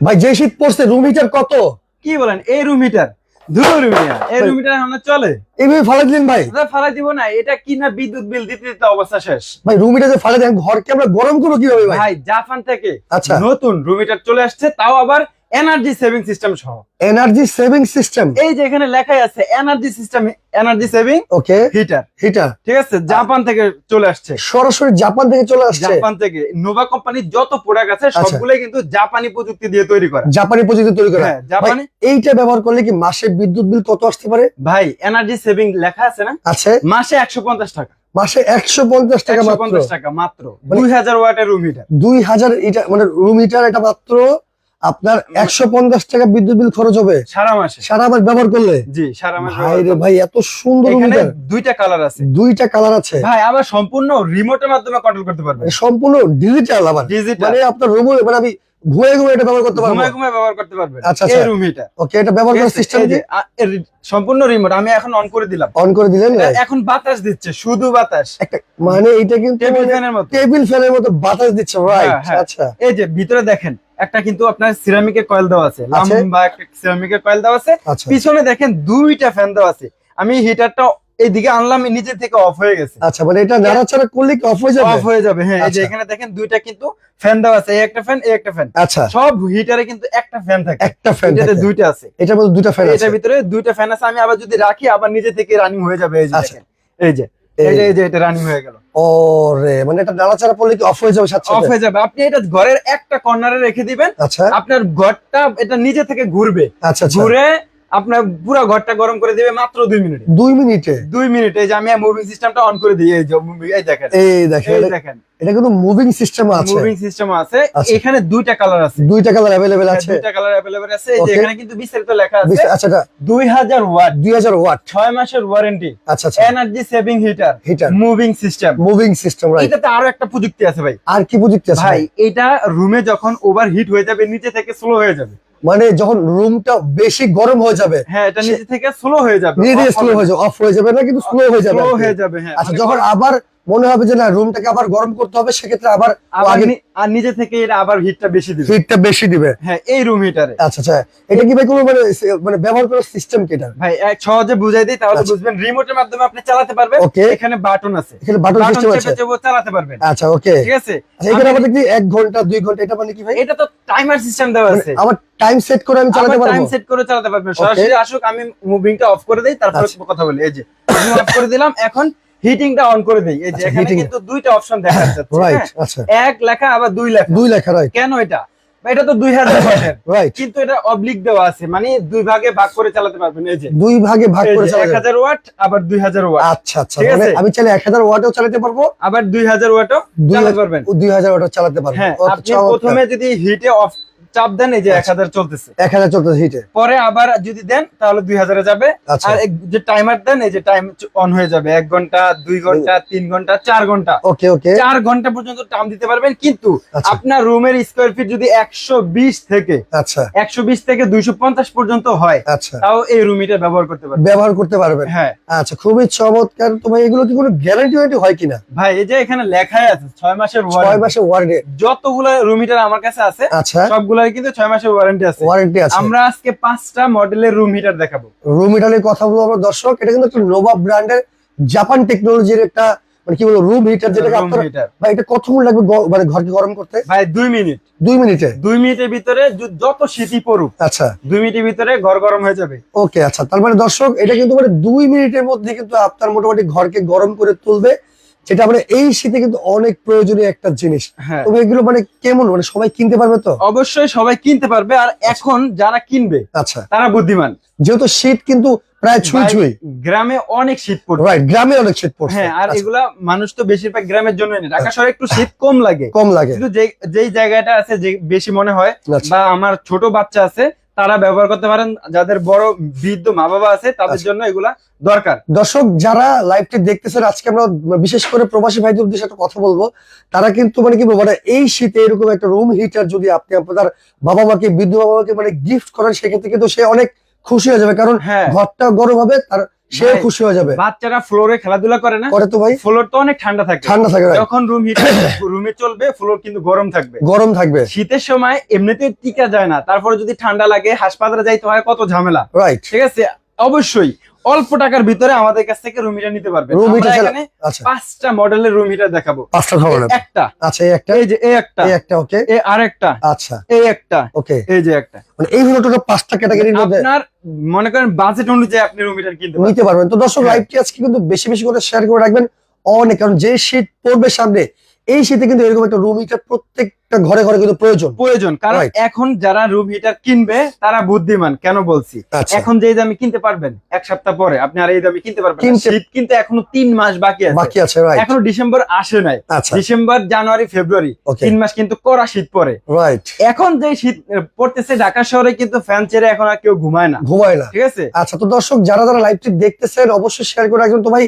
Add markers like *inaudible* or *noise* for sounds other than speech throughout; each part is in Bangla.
ভাই যে শীত পড়ছে রুম হিটার কত? কি বলেন এই রুম হিটার এই রুম হিটার আমরা চলে। এইভাবে ফালাই দিলেন ভাই? ফালাই দিব না এটা কি না বিদ্যুৎ বিল দিতে দিতে অবস্থা শেষ। ভাই রুম হিটার যে ফালাই দেন ঘরকে আমরা গরম করব কীভাবে ভাই? ভাই জাপান থেকে আচ্ছা। নতুন রুম হিটার চলে আসছে তাও আবার এনার্জি সেভিং সিস্টেম সহ। Energy saving system. এই যে এখানে লেখাই আছে energy system energy saving okay. Heater. Heater. ঠিক আছে? জাপান থেকে চলে আসছে। সরাসরি জাপান থেকে চলে আসছে। জাপান থেকে। নোভা কোম্পানির যত প্রোডাক্ট আছে আচ্ছা। সবগুলোই কিন্তু জাপানি প্রযুক্তি দিয়ে তৈরি করা। জাপানি প্রযুক্তি তৈরি করা। হ্যাঁ, জাপানি। এইটা ব্যবহার করলে কি মাসে বিদ্যুৎ বিল কত আসতে পারে? ভাই এনার্জি সেভিং লেখা আছে না? আছে। মাসে একশো পঞ্চাশ টাকা। মাসে একশো পঞ্চাশ টাকা মাত্র। টাকা মাত্র। মানে- দুই হাজার ওয়াটের রুম হিটার দুই হাজার এটা মানে রুম হিটার এটা মাত্র আপনার একশো পঞ্চাশ টাকা বিদ্যুৎ বিল খরচ হবে। সারা মাসে। সারা মাস ব্যবহার করলে? জি সারা মাসে ভাই রে ভাই এত সুন্দর দুইটা কালার আছে। দুইটা কালার আছে। ভাই আবার সম্পূর্ণ রিমোটের মাধ্যমে কন্ট্রোল করতে পারবে সম্পূর্ণ ডিজিটাল আবার। ডিজিটাল মানে আপনার রুমে মানে আমি ঘুরে ঘুরে এটা ব্যবহার করতে পারব। ঘুমায় ব্যবহার করতে পারবেন। আচ্ছা, এই আচ্ছা। রুম এটা ওকে এটা ব্যবহার করার সিস্টেম কি? সম্পূর্ণ রিমোট আমি এখন অন করে দিলাম। অন করে দিলেন? এখন বাতাস দিচ্ছে শুধু বাতাস। মানে এটা কিন্তু টেবিল ফ্যানের মতো। টেবিল ফ্যানের মতো বাতাস দিচ্ছে রাইট হ্যাঁ, হ্যাঁ। আচ্ছা। এই যে ভিতরে দেখেন একটা কিন্তু আপনার সিরামিকের কয়েল দেওয়া আছে। লম্বা একটা সিরামিকের কয়েল দেওয়া আছে। আচ্ছা। পিছনে দেখেন দুইটা ফ্যান দেওয়া আছে। আমি হিটারটা এইদিকে আনলাম নিচে থেকে অফ হয়ে গেছে। আচ্ছা মানে এটা নাড়াচাড়া করলে কি অফ হয়ে যাবে? অফ হয়ে যাবে হ্যাঁ। এই যে আচ্ছা। এখানে দেখেন দুইটা কিন্তু ফ্যান দেওয়া আছে। এই একটা ফ্যান এই একটা ফ্যান আচ্ছা। সব হিটারে কিন্তু একটা ফ্যান থাকে। একটা ফ্যান এটাতে দুইটা আছে। এটার মধ্যে দুইটা ফ্যান আছে। এটার ভিতরে দুইটা ফ্যান আছে। আমি আবার যদি রাখি আবার নিজে থেকে রানিং হয়ে যাবে। এই যে আচ্ছা। দেখেন। এই যে। এই যে এটা রানিং হয়ে গেল। মানে এটা নাড়াচাড়া পড়লে কি অফ হয়ে যাবে সাথে? অফ হয়ে যাবে। আপনি এটা ঘরের একটা কর্নারে রেখে দিবেন। আচ্ছা। আপনার ঘরটা এটা নিজে থেকে ঘুরবে। আচ্ছা আচ্ছা। ঘুরে আপনার পুরো ঘরটা গরম করে দিবে মাত্র দুই মিনিটে। দুই মিনিটে? দুই মিনিটে যে আমি মুভিং সিস্টেমটা অন করে দিই এই দেখেন। এই দেখেন এই এটা- দেখেন। এটা কিন্তু মুভিং সিস্টেম আছে। মুভিং সিস্টেম আছে। আচ্ছা। এখানে দুইটা কালার আছে। দুইটা কালার অ্যাভেলেবেল আছে। দুইটা কালার অ্যাভেলেবল আছে। এই যে এখানে কিন্তু বিস্তারিত লেখা আছে। আচ্ছা এটা দুই হাজার ওয়াট। দুই হাজার ওয়াট। ছয় মাসের ওয়ারেন্টি আচ্ছা আচ্ছা। Energy saving heater heater moving system moving system right এটাতে আরও একটা প্রযুক্তি আছে ভাই। আর কি প্রযুক্তি আছে ভাই এটা রুমে যখন ওভার হিট হয়ে যাবে নিচে থেকে স্লো হয়ে যাবে। মানে যখন রুমটা বেশি গরম হয়ে যাবে হ্যাঁ এটা নিচে থেকে স্লো হয়ে যাবে ধীরে ধীরে স্লো হয়ে যাবে অফ হয়ে যাবে না কিন্তু স্লো হয়ে যাবে স্লো হয়ে যাবে হ্যাঁ আচ্ছা মানে যখন আবার মনে হবে যে না রুমটাকে আবার গরম করতে হবে সেক্ষেত্রে আবার আর নিজে থেকে এটা আবার হিটটা বেশি দিবে। হিটটা বেশি দিবে। হ্যাঁ এই রুম হিটারে আচ্ছা আচ্ছা এটা কি ভাই কোনো মানে মানে ব্যবহার করার সিস্টেম কি এটা? ভাই এক সহজে বুঝাই দিই তাহলে আচ্ছা। বুঝবেন রিমোটের মাধ্যমে আপনি চালাতে পারবেন Okay. এখানে বাটন আছে। এখানে বাটন সিস্টেম চেপে আছে। চেপে চালাতে পারবেন। আচ্ছা ওকে ঠিক আছে? আচ্ছা এখানে আমাদের কি এক ঘণ্টা দুই ঘণ্টা এটা মানে কি ভাই? এটা তো টাইমার সিস্টেম দেওয়া মানে আছে। আমার টাইম সেট করে আমি চালাতে পারব? টাইম সেট করে চালাতে পারবেন। সরাসরি আসুক আমি মুভিংটা অফ করে দেই তারপর আচ্ছা। কথা বলি। এই যে আমি অফ করে দিলাম এখন হিটিংটা অন করে দেই। এই যে আচ্ছা, এখানে কিন্তু দুইটা অপশন দেখা *laughs* যাচ্ছে রাইট হ্যাঁ? আচ্ছা। এক লেখা আবার দুই লেখা। দুই লেখা রাইট কেন এটা? এটা তো দুই হাজার *coughs* রাইট কিন্তু এটা অবলিক দেওয়া আছে মানে দুই ভাগে ভাগ করে চালাতে পারবেন এই যে। দুই ভাগে ভাগ করে এক হাজার ওয়াট আবার দুই হাজার ওয়াট। আচ্ছা আচ্ছা মানে আমি চাইলে এক হাজার ওয়াটও চালাতে পারব। আবার দুই হাজার ওয়াটও চালাতে হাজার- পারবেন। দুই হাজার ওয়াটও চালাতে পারব। হ্যাঁ আপনি প্রথমে যদি হিটে অফ চাপ দেন এই যে এক আচ্ছা। হাজার চলতেছে। এক হাজার চলতে হিটে। পরে আবার যদি দেন তাহলে দুই হাজারে যাবে। আচ্ছা। আর যে টাইমার দেন এই যে টাইম অন হয়ে যাবে। এক ঘণ্টা দুই ঘণ্টা তিন ঘণ্টা চার ঘণ্টা। ওকে ওকে। চার ঘণ্টা পর্যন্ত টাইম দিতে পারবেন। কিন্তু আচ্ছা। আপনার রুমের স্কোয়ার ফিট যদি একশো বিশ থেকে আচ্ছা। একশো বিশ থেকে দুইশো পঞ্চাশ পর্যন্ত হয় আচ্ছা। তাও এই রুম হিটার ব্যবহার করতে পারবেন। ব্যবহার করতে পারবেন। হ্যাঁ। আচ্ছা খুবই চমৎকার। তো ভাই এগুলো কি কোনো গ্যারান্টি ওয়ারেন্টি হয় কিনা? ভাই এই যে এখানে লেখাই আছে ছয় মাসের ছয় ওয়ারেন্টি মাসে ওয়ারেন্টি যতগুলো রুম হিটার আমার কাছে আছে আচ্ছা। সবগুলাই কিন্তু ছয় মাসের ওয়ারেন্টি আছে। ওয়ারেন্টি আছে। আমরা আজকে পাঁচটা মডেলের রুম হিটার দেখাবো। রুম হিটারের কথা বলব আমরা দর্শক। এটা কিন্তু একটা নোভা ব্র্যান্ডের জাপান টেকনোলজির একটা মানে কি বলব রুম হিটার যেটাকে রুম আপনার ভাই এটা কতক্ষণ লাগবে মানে ঘরকে গরম করতে? ভাই দুই মিনিট দুই মিনিটে দুই মিনিটের ভিতরে যত শীতই পড়ুক আচ্ছা। দুই মিনিটের ভিতরে ঘর গরম হয়ে যাবে। ওকে আচ্ছা। তার মানে দর্শক এটা কিন্তু মানে দুই মিনিটের মধ্যে কিন্তু আপনার মোটামুটি ঘরকে গরম করে তুলবে। যেটা মানে এই শীতে কিন্তু অনেক প্রয়োজনীয় একটা জিনিস। হ্যাঁ। তবে এগুলো মানে কেমন? মানে সবাই কিনতে পারবে তো? অবশ্যই সবাই কিনতে পারবে আর এখন যারা কিনবে আচ্ছা। তারা বুদ্ধিমান। যেহেতু শীত কিন্তু প্রায় ছুঁই ছুঁই। গ্রামে অনেক শীত পড়বে রাইট গ্রামে অনেক শীত পড়ছে। হ্যাঁ আর আচ্ছা, এগুলা মানুষ তো বেশিরভাগ গ্রামের জন্য নেই ঢাকা শহরে একটু শীত কম লাগে। কম লাগে। কিন্তু যেই জায়গাটা আছে যে বেশি মনে হয় আচ্ছা। বা আমার ছোট বাচ্চা আছে তারা ব্যবহার করতে পারেন যাদের বড় বৃদ্ধ মা বাবা আছে তাদের আচ্ছা। জন্য এগুলা দরকার। দর্শক যারা লাইভটি দেখতেছেন আজকে আমরা বিশেষ করে প্রবাসী ভাইদের উদ্দেশ্যে একটা কথা বলব। তারা কিন্তু মানে কি বলব মানে এই শীতে এরকম একটা রুম হিটার যদি আপনি আপনার বাবা মাকে বৃদ্ধ বাবা মাকে মানে গিফট করেন সেক্ষেত্রে কিন্তু সে অনেক খুশি হয়ে যাবে। কারণ হ্যাঁ। ঘরটা গরম হবে তার সেও খুশি হয়ে যাবে। বাচ্চারা ফ্লোরে খেলাধুলা করে না করে তো ভাই। ফ্লোর তো অনেক ঠান্ডা থাকে। ঠান্ডা থাকে? যখন রুম হিট রুমে চলবে ফ্লোর কিন্তু গরম থাকবে। গরম থাকবে। শীতের সময় এমনিতে টিকা যায় না তারপরে যদি ঠান্ডা লাগে হাসপাতালে যাইতে হয় কত ঝামেলা। রাইট ঠিক আছে? অবশ্যই। অল্প টাকার ভিতরে আমাদের কাছ থেকে রুম হিটার নিতে পারবে। রুম হিটার এখানে আচ্ছা। পাঁচটা মডেলের রুম হিটার দেখাবো। পাঁচটা ধরনের। একটা। আচ্ছা এই একটা। এই যে এই একটা। এই একটা ওকে এই আরেকটা। আচ্ছা। এই একটা। ওকে এই যে একটা। মানে এই হলো টোটাল পাঁচটা ক্যাটাগরির মধ্যে আপনার মনে করেন বাজেট অনুযায়ী আপনি রুম হিটার কিনতে নিতে পারবেন। তো দর্শক হ্যাঁ। লাইভটি আজকে কিন্তু বেশি বেশি করে শেয়ার করে রাখবেন। অনেক কারণ যে শীত পড়বে সামনে এই শীতে কিন্তু এরকম একটা রুম হিটার প্রত্যেকটা ঘরে ঘরে কিন্তু প্রয়োজন। প্রয়োজন কারণ এখন যারা রুম হিটার কিনবে তারা বুদ্ধিমান কেন বলছি? আচ্ছা। এখন যে দামে কিনতে পারবেন এক সপ্তাহ পরে আপনি আর এই দামে কিনতে পারবেন শীত কিন্তু এখনও তিন মাস বাকি আছে। বাকি আছে রাইট এখনও ডিসেম্বর আসে নাই। আচ্ছা। ডিসেম্বর জানুয়ারি ফেব্রুয়ারি তিন মাস কিন্তু কড়া শীত পরে রাইট এখন যে শীত পড়তেছে ঢাকা শহরে কিন্তু ফ্যান ছেড়ে এখন আর কেউ ঘুমায় না। ঘুমায় না। ঠিক আছে? আচ্ছা তো দর্শক যারা যারা লাইভটি দেখতেছেন অবশ্যই শেয়ার করে রাখবেন। তো ভাই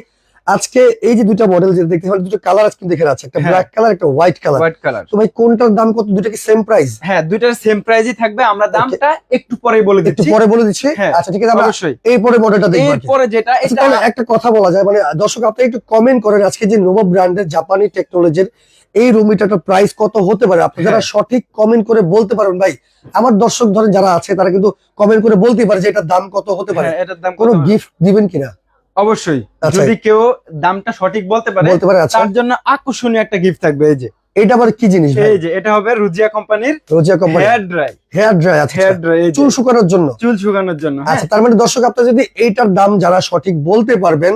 আজকে এই যে দুটো মডেল যেটা দেখতে পারেন দুটো কালার আজকে দেখে আছে একটা। ব্ল্যাক কালার একটা হোয়াইট কালার হোয়াইট কালার তো ভাই কোনটার দাম কত? দুটো কি সেম প্রাইস হ্যাঁ দুইটার সেম প্রাইসই থাকবে। আমরা দামটা একটু পরে বলে দিচ্ছি। একটু পরে বলে দিচ্ছি? হ্যাঁ, আচ্ছা ঠিক আছে আমরা অবশ্যই। এই পরে মডেলটা দেখব কি। এরপরে যেটা আচ্ছা, এটা একটা কথা বলা যায় মানে দর্শক আপনি একটু কমেন্ট করেন আজকে যে নোভো ব্র্যান্ডের জাপানি টেকনোলজির এই রুম হিটারটার প্রাইস কত হতে পারে? আপনি যারা হ্যাঁ। সঠিক কমেন্ট করে বলতে পারেন ভাই আমার দর্শক ধরেন যারা আছে তারা কিন্তু কমেন্ট করে বলতে পারে যে এটার দাম কত হতে পারে। হ্যাঁ, এটার দাম কোনো গিফট দিবেন কিনা? অবশ্যই। আচ্ছা। যদি কেউ দামটা সঠিক বলতে পারে আচ্ছা। তার জন্য আকর্ষণীয় একটা গিফট থাকবে এই যে। এটা আবার কি জিনিস এই যে এটা হবে রুজিয়া কোম্পানির Rozia company. Hair dry hair dry আচ্ছা হেয়ার আচ্ছা। ড্রাই চুল শুকানোর জন্য। চুল শুকানোর জন্য হ্যাঁ। আচ্ছা তার মানে দর্শক আপনি যদি এইটার দাম যারা সঠিক বলতে পারবেন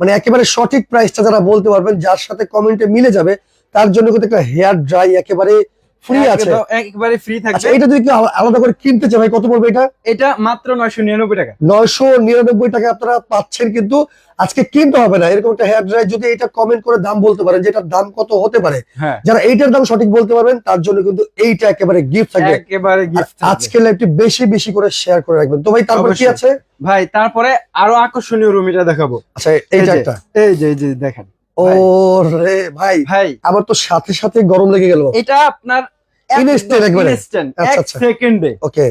মানে একেবারে সঠিক প্রাইসটা যারা বলতে পারবেন যার সাথে কমেন্টে মিলে যাবে তার জন্য কিন্তু একটা হেয়ার ড্রাই একেবারে ফ্রি আছে। একবারে ফ্রি আচ্ছা থাকবে এটা যদি আলাদা করে কিনতে চায় ভাই? কত পড়বে এটা? এটা মাত্র নয়শো নিরানব্বই টাকা। নয়শো নিরানব্বই টাকা আপনারা পাচ্ছেন কিন্তু আজকে কিনতে হবে না। এরকম একটা হেয়ার ড্রাই যদি এটা কমেন্ট করে দাম বলতে পারেন যে এটার দাম কত হতে পারে। হ্যাঁ। যারা এইটার দাম সঠিক বলতে পারবেন তার জন্য কিন্তু এইটা একেবারে গিফট থাকবে। একেবারে গিফট আজকে লাইভটি বেশি বেশি করে শেয়ার করে রাখবেন। তো ভাই তারপর কি আছে? ভাই তারপরে আরও আকর্ষণীয় রুমিটা দেখাবো। আচ্ছা এইটা একটা। এই যে এই যে দেখেন। ও রে ভাই ভাই। আমার তো সাথে সাথে গরম লেগে গেল। এটা আপনার? ইনস্ট্যান্ট আচ্ছা, আচ্ছা। সেকেন্ডে ওকে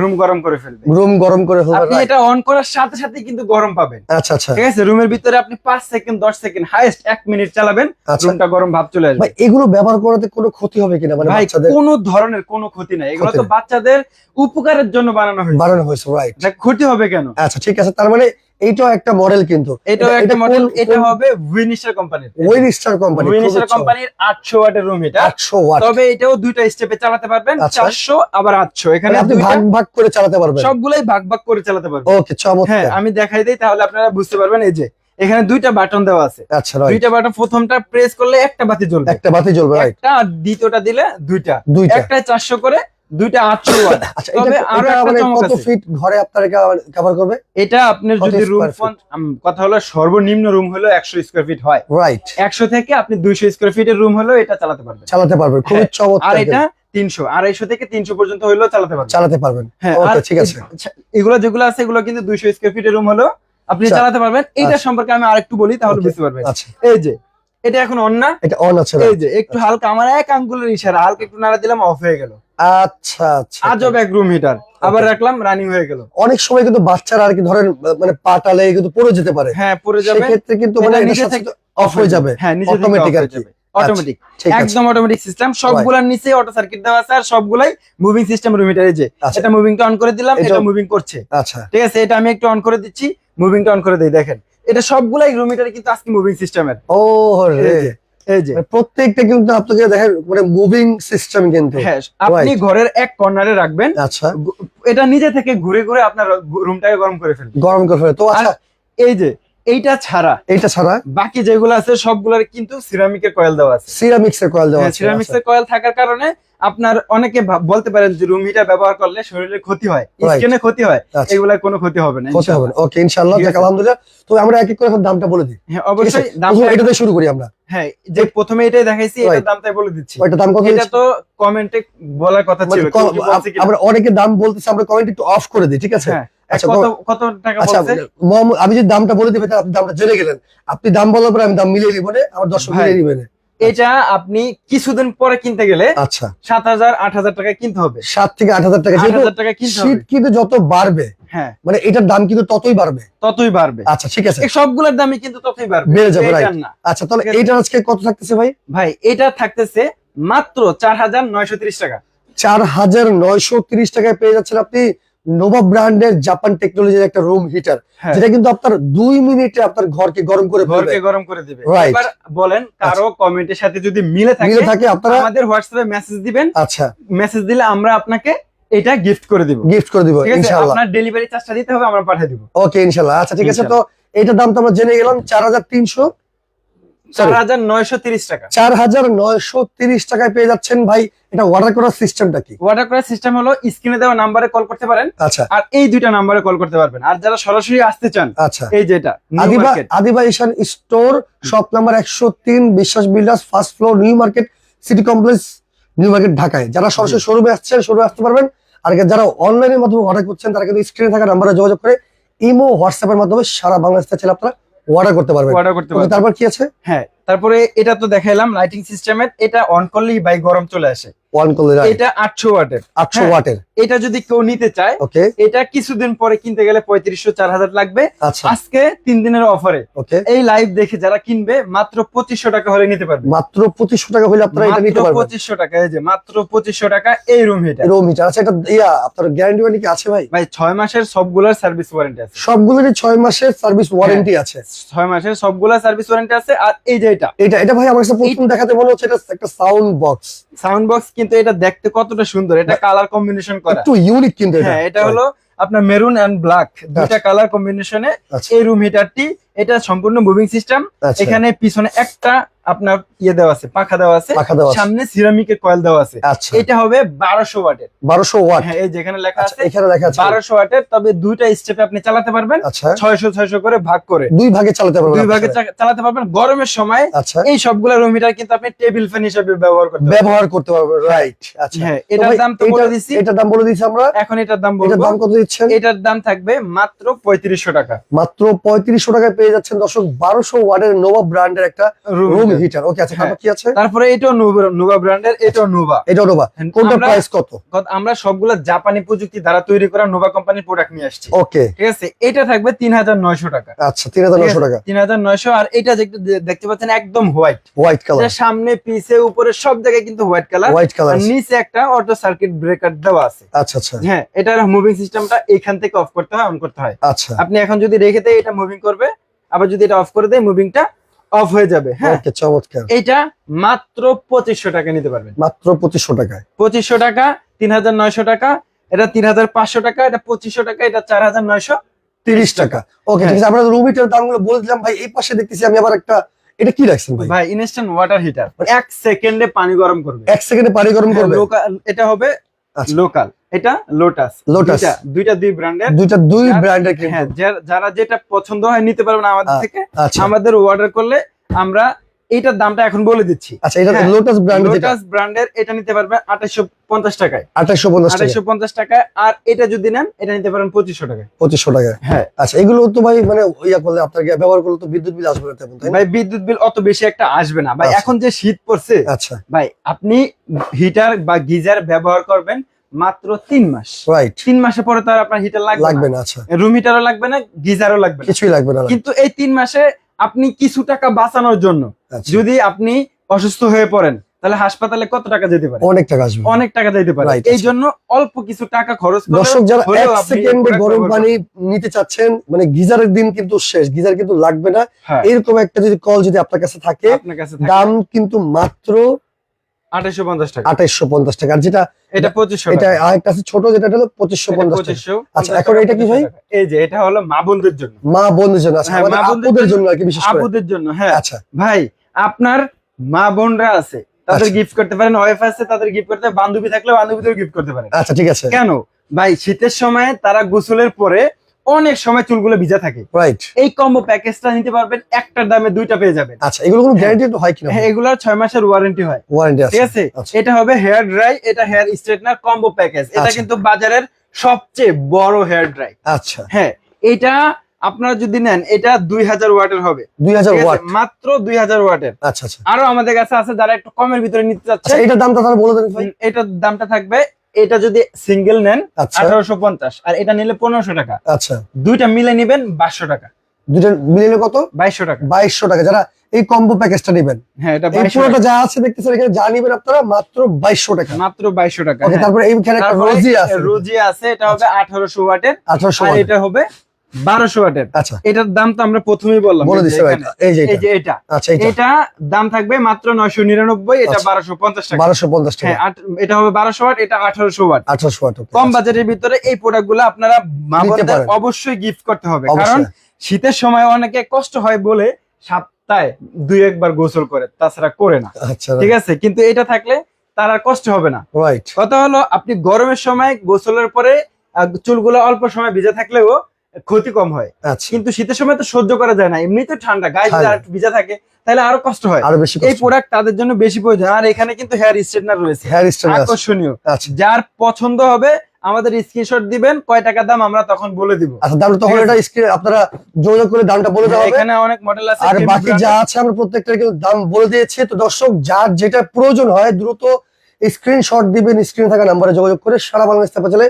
রুম গরম করে ফেলবে। রুম গরম করে আপনি এটা অন করার সাথে সাথে কিন্তু গরম পাবেন। আচ্ছা আচ্ছা। ঠিক আছে? রুমের ভিতরে আপনি সেকেন্ড দশ সেকেন্ড হাইয়েস্ট এক মিনিট চালাবেন আচ্ছা। রুমটা গরম ভাব চলে আসবে। ভাই এগুলো ব্যবহার করাতে কোনো ক্ষতি হবে কিনা মানে বাচ্চাদের? কোনো ধরনের কোনো ক্ষতি নাই। এগুলো তো বাচ্চাদের উপকারের জন্য বানানো হয়েছে। বানানো হয়েছে রাইট ক্ষতি হবে কেন? আচ্ছা ঠিক আছে। তার মানে এইটাও একটা মডেল কিন্তু। এটাও এটা- একটা মডেল এটা হবে উইনিস্টার কোম্পানির উইনিস্টার কোম্পানি উইনিস্টার কোম্পানির আটশো ওয়াটের রুম এটা আটশো ওয়াট তবে এটাও দুইটা স্টেপে চালাতে পারবেন আচ্ছা। চারশো আবার আটশো। এখানে মানে আপনি ভাগ ভাগ করে চালাতে পারবেন। সবগুলাই ভাগ ভাগ করে চালাতে পারবেন। ওকে চমৎকার। হ্যাঁ আমি দেখাই দিই তাহলে আপনারা বুঝতে পারবেন এই যে এখানে দুইটা বাটন দেওয়া আছে। আচ্ছা রাইট দুইটা বাটন প্রথমটা প্রেস করলে একটা বাতি জ্বলবে। একটা বাতি জ্বলবে রাইট একটা আর দ্বিতীয়টা দিলে দুইটা। দুইটা। একটা চারশো করে দুইটা আটশো *laughs* আচ্ছা তবে আরও মানে কত ফিট ঘরে আপনার কভার করবে? এটা আপনার যদি রুম কথা হলো সর্বনিম্ন রুম হলো একশো স্কোয়ার ফিট হয়। রাইট একশো থেকে আপনি দুইশো স্কোয়ার ফিটের রুম হলো এটা চালাতে পারবেন। চালাতে পারবেন। খুবই হ্যাঁ, আর এটা তিনশো আড়াইশো থেকে তিনশো পর্যন্ত হইলেও চালাতে পারবেন। চালাতে পারবেন। হ্যাঁ ঠিক আছে। আচ্ছা, এগুলো যেগুলো আছে এগুলো কিন্তু দুইশো স্কোয়ার ফিটের রুম হলো। আপনি আচ্ছা। চালাতে পারবেন। এটা সম্পর্কে আমি আরেকটু বলি তাহলে. বুঝতে পারবেন। এই যে এটা এখন অন না? এটা অন আছে এই যে একটু হালকা আমার এক আঙ্গুলের ইশারা হালকা একটু নাড়া দিলাম অফ হয়ে গেল। আচ্ছা আচ্ছা। আজব এক রুম হিটার আবার রাখলাম রানিং হয়ে গেল। অনেক সময় কিন্তু বাচ্চারা আর কি ধরেন মানে পাটালে কিন্তু পড়ে যেতে পারে। হ্যাঁ পড়ে যাবে। সেক্ষেত্রে কিন্তু মানে নিজে থেকে অফ হয়ে যাবে। হ্যাঁ থেকে Automatic off আর কি। অটোমেটিক একদম অটোমেটিক সিস্টেম সবগুলোর নিচে অটো সার্কিট দেওয়া আছে আর সবগুলাই মুভিং সিস্টেম রুম হিটার যে আচ্ছা। এটা মুভিংটা অন করে দিলাম এটা মুভিং করছে। আচ্ছা। ঠিক আছে এটা আমি একটু অন করে দিচ্ছি মুভিংটা অন করে দিই দেখেন। এটা সবগুলাই রুম হিটার কিন্তু আজকে মুভিং সিস্টেমের ও রে। এই যে মানে প্রত্যেকটা কিন্তু আপনাকে দেখেন মানে মুভিং সিস্টেম কিন্তু। হ্যাঁ আপনি ঘরের এক কর্নারে রাখবেন। আচ্ছা। এটা নিজে থেকে ঘুরে ঘুরে আপনার রুমটাকে গরম করে ফেলবে গরম করে ফেলে। তো আচ্ছা এই যে এইটা ছাড়া। এইটা ছাড়া? বাকি যেগুলো আছে সবগুলোর কিন্তু সিরামিকের কয়েল দেওয়া আছে। সিরামিক্স এর কয়েল দেওয়া আছে সিরামিক্সের কয়েল থাকার কারণে আপনার অনেকে বলতে পারেন যে রুম হিটার ব্যবহার করলে শরীরের ক্ষতি হয় স্কিনে ক্ষতি হয় আচ্ছা। এগুলা কোনো ক্ষতি হবে না হতে হবে ওকে ইনশাআল্লাহ যাক আলহামদুলিল্লাহ। তো আমরা এক এক করে দামটা বলে দিই। হ্যাঁ অবশ্যই দাম এটা দিয়ে শুরু করি আমরা। হ্যাঁ যে প্রথমে এটাই দেখাইছি. এটার দামটাই বলে দিচ্ছি। ওইটা দাম কত এটা তো কমেন্টে বলার কথা মানে ছিল? আমরা অনেকে দাম বলতেছে আমরা কমেন্ট একটু অফ করে দিই ঠিক আছে? হ্যাঁ। আচ্ছা, আচ্ছা আমি যদি দামটা বলে আপনি দামটা জেনে গেলেন। আপনি দাম বলার পরে আমি দাম মিলিয়ে দিব না আমার দর্শক মিলিয়ে দিবেন এটা আপনি কিছুদিন পরে কিনতে গেলে আচ্ছা। সাত হাজার আট হাজার টাকা কিনতে হবে। সাত থেকে আট হাজার টাকা টাকা শীত কিন্তু যত বাড়বে হ্যাঁ। মানে এটার দাম কিন্তু ততই বাড়বে। ততই বাড়বে। আচ্ছা ঠিক আছে। সবগুলোর দামই কিন্তু ততই বাড়বে। বেড়ে যাবে, আচ্ছা তাহলে। এইটা আজকে কত থাকতেছে ভাই? ভাই এটা থাকতেছে মাত্র চার হাজার নয়শো ত্রিশ টাকা। চার হাজার নয়শো তিরিশ টাকায় পেয়ে যাচ্ছেন আপনি। নোভা ব্র্যান্ডের জাপান টেকনোলজির একটা রুম হিটার হ্যাঁ। যেটা কিন্তু আপনার দুই মিনিটে আপনার ঘরকে গরম করে ঘরকে গরম করে দিবে। এবার বলেন কারও কমেন্টের সাথে যদি মিলে থাকে মিলে থাকে আপনারা আমাদের হোয়াটসঅ্যাপে মেসেজ দিবেন। আচ্ছা। মেসেজ দিলে আমরা আপনাকে এটা গিফট করে দিব। গিফট করে দিব ইনশাআল্লাহ। আপনার ডেলিভারি চার্জটা দিতে হবে আমরা পাঠিয়ে দিব। ওকে ইনশাআল্লাহ। আচ্ছা ঠিক আছে তো। এটার দাম তো আমরা জেনে গেলাম চার হাজার তিনশো। চার হাজার নয়শো তিরিশ টাকা। চার হাজার নয়শো তিরিশ টাকায় পেয়ে যাচ্ছেন ভাই এটা অর্ডার করার সিস্টেমটা কি? অর্ডার করার সিস্টেম হলো স্ক্রিনে দেওয়া নাম্বারে কল করতে পারেন। আচ্ছা। আর এই দুইটা নাম্বারে কল করতে পারবেন। আর যারা সরাসরি আসতে চান আচ্ছা। এই যেটা Adiba Adiba Ishan store shop number একশো তিন Biswas builders first floor new market city complex new market ঢাকায়। যারা সরাসরি শোরুমে আসছেন শোরুমে আসতে পারবেন। আর যারা অনলাইনের মাধ্যমে অর্ডার করছেন তারা কিন্তু স্ক্রিনে থাকা নাম্বারে যোগাযোগ করে ইমো হোয়াটসঅ্যাপের মাধ্যমে সারা বাংলাদেশ থেকে আপনারা অর্ডার করতে পারবেন। অর্ডার করতে পারবেন। তারপর কি আছে? হ্যাঁ তারপরে এটা তো দেখাইলাম লাইটিং সিস্টেমের এটা অন করলেই বাই গরম চলে আসে। অন করলে এটা আটশো ওয়াটের। আটশো হ্যাঁ। ওয়াটের। এটা যদি কেউ নিতে চায় ওকে। এটা কিছুদিন পরে কিনতে গেলে পঁয়ত্রিশশো চার হাজার লাগবে। আচ্ছা। আজকে তিন দিনের অফারে। ওকে। এই লাইভ দেখে যারা কিনবে মাত্র পঁচিশশো টাকা হলে নিতে পারবে। মাত্র পঁচিশশো টাকা হলে আপনারা এটা নিতে পারবেন। পঁচিশশো টাকা এই যে মাত্র পঁচিশশো টাকা এই রুম হিটার রুম হিটার আচ্ছা এটা ইয়া আপনার গ্যারান্টি ওয়ারেন্টি কি আছে ভাই? ভাই ছয় মাসের সবগুলোর সার্ভিস ওয়ারেন্টি আছে। সবগুলোরই ছয় মাসের সার্ভিস ওয়ারেন্টি আছে। ছয় মাসের সবগুলা সার্ভিস ওয়ারেন্টি আছে আর এই যে এটা। এটা এটা ভাই আমার কাছে প্রথম দেখাতে মনে হচ্ছে এটা একটা সাউন্ড বক্স সাউন্ড বক্স কিন্তু এটা দেখতে কতটা সুন্দর এটা কালার কম্বিনেশন করা। একটু ইউনিক কিন্তু হ্যাঁ এটা হলো আপনার মেরুন এন্ড ব্ল্যাক দুইটা কালার কম্বিনেশনে এই রুম হিটারটি এটা সম্পূর্ণ মুভিং সিস্টেম আচ্ছা। এখানে পিছনে একটা আপনার ইয়ে দেওয়া আছে পাখা দেওয়া আছে। পাখা দেওয়া আছে। সামনে সিরামিকের কয়েল দেওয়া আছে। আচ্ছা। এটা হবে বারোশো ওয়াটের। বারোশো ওয়াট। হ্যাঁ এই যেখানে লেখা আচ্ছা আছে এখানে লেখা আছে। বারোশো ওয়াটের তবে দুইটা স্টেপে আপনি চালাতে পারবেন। ছয়শো ছয়শো করে ভাগ করে। দুই ভাগে চালাতে পারবেন দুই ভাগে চালাতে পারবেন। গরমের সময় আচ্ছা। এই সবগুলা রুম হিটার কিন্তু আপনি টেবিল ফ্যান হিসেবে ব্যবহার করতে পারবেন। ব্যবহার করতে পারবেন রাইট আচ্ছা। হ্যাঁ এটার দাম তো বলে দিচ্ছি এটার দাম বলে দিচ্ছি আমরা? এখন এটার দাম এটার বলব দাম কত দিচ্ছেন? এটার দাম থাকবে মাত্র পঁয়ত্রিশশো টাকা। মাত্র পঁয়ত্রিশশো টাকায় পেয়ে যাচ্ছেন দর্শক বারোশো ওয়াটের নোভা ব্র্যান্ডের একটা রুম হিটার। ওকে আচ্ছা হ্যাঁ। কি আছে? তারপরে এটাও নোভা ব্র্যান্ডের এটাও নোভা। এটা নোভা। কোনটা প্রাইস কত? আমরা সবগুলা জাপানি প্রযুক্তি দ্বারা তৈরি করা নোভা কোম্পানির প্রোডাক্ট নিয়ে আসছি। ওকে ঠিক আছে? এটা থাকবে তিন হাজার নয়শো টাকা। আচ্ছা তিন হাজার নশো টাকা। তিন হাজার নয়শো আর এটা যেটা দেখতে পাচ্ছেন একদম হোয়াইট হোয়াইট কালার সামনে পিছে উপরে সব জায়গায় কিন্তু হোয়াইট কালার হোয়াইট কালার আর নিচে একটা অটো সার্কিট ব্রেকার দেওয়া আছে। আচ্ছা আচ্ছা। হ্যাঁ এটার মুভিং সিস্টেমটা এখান থেকে অফ করতে হয় অন করতে হয়। আচ্ছা। আপনি এখন যদি রেখে দেয় এটা মুভিং করবে আবার যদি এটা অফ করে দেয় মুভিংটা অফ হয়ে যাবে হ্যাঁ? চমৎকার। এটা মাত্র পঁচিশশো টাকা নিতে পারবেন। মাত্র পঁচিশশো টাকায়। পঁচিশশো টাকা তিন হাজার নয়শো টাকা এটা তিন হাজার পাঁচশো টাকা এটা পঁচিশশো টাকা এটা চার হাজার নয়শো তিরিশ টাকা। ওকে ঠিক আছে আমরা রুম হিটার দামগুলো বলে দিলাম। ভাই এই পাশে দেখতেছি আমি আবার একটা এটা কি রাখছেন ভাই? ভাই ইনস্ট্যান্ট ওয়াটার হিটার এক সেকেন্ডে পানি গরম করবে। এক সেকেন্ডে পানি গরম করবে? লোকাল এটা হবে আচ্ছা। লোকাল এটা লোটাস Lotus। দুইটা দুই ব্র্যান্ডের দুইটা দুই ব্র্যান্ডের হ্যাঁ যারা যেটা পছন্দ হয় নিতে পারবেন আমাদের থেকে আচ্ছা। আমাদের অর্ডার করলে আমরা এটার দামটা এখন বলে দিচ্ছি। আচ্ছা এটা লোটাস ব্র্যান্ড লোটাস ব্র্যান্ডের এটা নিতে পারবেন আঠাশশো পঞ্চাশ টাকায়। আঠাশশো পঞ্চাশ টাকা আঠাশশো পঞ্চাশ টাকায় আর এটা যদি নেন এটা নিতে পারেন পঁচিশশো টাকায়। পঁচিশশো টাকা হ্যাঁ। আচ্ছা এগুলো তো ভাই মানে ইয়া করলে আপনার ব্যবহার করলে তো বিদ্যুৎ বিল আসবে না তেমন তাই ভাই বিদ্যুৎ বিল অত বেশি একটা আসবে না। ভাই আচ্ছা। এখন যে শীত পড়ছে আচ্ছা। ভাই আপনি হিটার বা গিজার ব্যবহার করবেন মাত্র তিন মাস। রাইট তিন মাসে পরে তো আর আপনার হিটার লাগবে না। আচ্ছা। রুম হিটারও লাগবে না গিজারও লাগবে না। কিছুই লাগবে না কিন্তু এই তিন মাসে আপনি কিছু টাকা বাঁচানোর জন্য আচ্ছা, যদি আপনি অসুস্থ হয়ে পড়েন তাহলে হাসপাতালে কত টাকা যেতে পারে? অনেক টাকা আসবে। অনেক টাকা যেতে পারে। এই আচ্ছা। জন্য অল্প কিছু টাকা খরচ করে দর্শক যারা এক সেকেন্ডে গরম পানি নিতে চাচ্ছেন মানে গিজারের দিন কিন্তু শেষ গিজার কিন্তু লাগবে না। হ্যাঁ, এরকম একটা যদি কল যদি আপনার কাছে থাকে আপনার কাছে দাম কিন্তু মাত্র আঠাশশো পঞ্চাশ টাকা। আঠাইশো পঞ্চাশ টাকা। আর যেটা এটা পঁচিশশো এটা আরেকটা আছে ছোট যেটা হলো পঁচিশশো পঞ্চাশ আচ্ছা, এখন এটা কি ভাই? এই যে এটা হলো মা বোনদের জন্য। মা বন্ধুর জন্য। আচ্ছা হ্যাঁ, মা বোনদের জন্য- জন্য আর কি বিশেষ আপুদের জন্য হ্যাঁ। আচ্ছা। ভাই আপনার মা বোনরা আছে তাদের আচ্ছা। গিফট করতে পারেন ওয়াইফ আছে তাদের গিফট করতে বান্ধবী থাকলে বান্ধবীদের গিফট করতে পারেন। আচ্ছা ঠিক আছে। কেন? ভাই শীতের সময় তারা গোসলের পরে অনেক সময় চুলগুলো ভিজা থাকে। রাইট এই কম্বো প্যাকেজটা নিতে পারবেন একটার দামে দুইটা পেয়ে যাবেন। আচ্ছা এগুলো কোনো হ্যাঁ। গ্যারান্টি হয় কিনা? হ্যাঁ এগুলোর ছয় মাসের ওয়ারেন্টি হয়। ওয়ারেন্টি আছে। ঠিক আছে? আচ্ছা। এটা হবে হেয়ার ড্রাই এটা হেয়ার স্ট্রেটনার কম্বো প্যাকেজ এটা আচ্ছা। কিন্তু বাজারের সবচেয়ে বড় হেয়ার ড্রাই আচ্ছা। হ্যাঁ এটা আপনারা যদি নেন এটা দুই হাজার ওয়াটের হবে। দুই হাজার? ওয়াট? মাত্র দুই হাজার ওয়াটের। আচ্ছা আচ্ছা। আরও আমাদের কাছে আছে যারা একটু কমের ভিতরে নিতে চাচ্ছে আচ্ছা এটার দামটা তাহলে বলে দেন ভাই। এটার দামটা থাকবে এটা যদি সিঙ্গেল নেন আচ্ছা। আঠারোশো পঞ্চাশ। আর এটা নিলে পনেরোশো টাকা। আচ্ছা। দুইটা মিলে নিবেন বাইশশো টাকা। দুইটা মিলে কত? বাইশশো টাকা। বাইশশো টাকা। যারা এই কম্বো প্যাকেজটা নেবেন। হ্যাঁ এটা পুরোটা যা আছে দেখতেছেন এখানে যা নিবেন আপনারা মাত্র বাইশশো টাকা। মাত্র বাইশশো টাকা হ্যাঁ। তারপরে এইখানে একটা রোজি আছে। রোজি আছে এটা হবে আঠারোশো ওয়াটের। আঠারোশো আর এটা হবে বারোশো ওয়াটের। আচ্ছা। এটার দাম তো আমরা প্রথমেই বললাম বলে এই যে দিচ্ছে ভাই এখানে। এই যে এটা। আচ্ছা এটা দাম থাকবে মাত্র নয়শো নিরানব্বই এটা আচ্ছা। বারোশো পঞ্চাশ টাকা। বারোশো পঞ্চাশ টাকা। হ্যাঁ এটা হবে বারোশো ওয়াট এটা আঠারোশো ওয়াট। আঠারোশো ওয়াট কম। বাজেটের ভিতরে এই প্রোডাক্টগুলো আপনারা। অবশ্যই গিফট করতে হবে। কারণ শীতের সময় অনেকে কষ্ট হয় বলে সপ্তাহে দুই একবার গোসল করে তাছাড়া করে না। ঠিক আছে? কিন্তু এটা থাকলে তার আর কষ্ট হবে না। কথা হলো আপনি গরমের সময় গোসলের পরে চুলগুলো অল্প সময় ভিজে থাকলেও ক্ষতি কম হয়। আচ্ছা। কিন্তু শীতের সময় তো সহ্য করা যায় না এমনিতে ঠান্ডা গায়ে যদি। আর ভিজা থাকে তাহলে আরও কষ্ট হয়। আরও বেশি এই প্রোডাক্ট তাদের জন্য বেশি প্রয়োজন। আর এখানে কিন্তু হেয়ার স্ট্রেটনার রয়েছে। হেয়ার আছে। আকর্ষণীয়। আচ্ছা। যার পছন্দ হবে আমাদের স্ক্রিনশট দিবেন কয় টাকা দাম আমরা তখন বলে দিব। আচ্ছা দামটা তখন এটা স্ক্রিন আপনারা যোগাযোগ করে দামটা বলে দেওয়া হবে। এখানে অনেক মডেল আছে আর বাকি যা আছে। আমরা প্রত্যেকটা কিন্তু দাম বলে দিয়েছি। তো দর্শক যার যেটা প্রয়োজন হয় দ্রুত স্ক্রিনশট দিবেন স্ক্রিনে থাকা নাম্বারে যোগাযোগ করে সারা বাংলাদেশ থেকে চলে।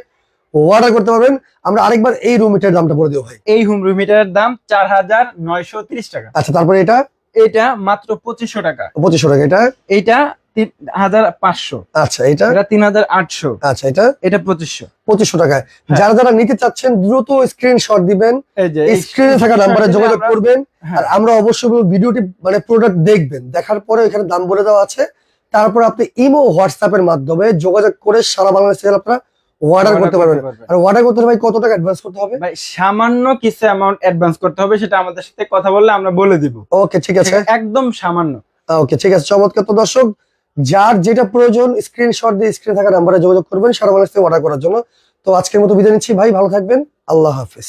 অর্ডার করতে পারবেন। আমরা আরেকবার এই রুম দামটা বলে দেবো ভাই। এই হোম মিটারের দাম চার হাজার নয়শো ত্রিশ টাকা। আচ্ছা তারপরে এটা? এটা মাত্র পঁচিশশো টাকা। পঁচিশশো টাকা এটা? এইটা তিন হাজার পাঁচশো। আচ্ছা এটা? এটা তিন হাজার আটশো। আচ্ছা এটা? এটা পঁচিশশো। পঁচিশশো টাকায়। হ্যাঁ। যারা যারা নিতে চাচ্ছেন দ্রুত স্ক্রিনশট দিবেন। স্ক্রিনে থাকা নাম্বারে যোগাযোগ করবেন। হ্যাঁ। আর আমরা অবশ্যই ভিডিওটি মানে প্রোডাক্ট দেখবেন। দেখার পরে এখানে দাম বলে দেওয়া আছে। তারপর আপনি ইমো হোয়াটসঅ্যাপের মাধ্যমে যোগাযোগ করে সারা বাংলাদেশ থেকে আপনারা অর্ডার করতে পারবেন। আর অর্ডার করতে ভাই কত টাকা অ্যাডভান্স করতে হবে? ভাই সামান্য কিছু অ্যামাউন্ট অ্যাডভান্স করতে হবে সেটা আমাদের সাথে কথা বললে আমরা বলে দিব। ওকে ঠিক আছে। একদম সামান্য। ওকে ঠিক আছে। চমৎকার। তো দর্শক যার যেটা প্রয়োজন স্ক্রিনশট দিয়ে স্ক্রিনে থাকা নাম্বারে যোগাযোগ করবেন সারা বাংলাদেশ থেকে অর্ডার করার জন্য। তো আজকের মতো বিদায় নিচ্ছি ভাই ভালো থাকবেন। আল্লাহ হাফিজ।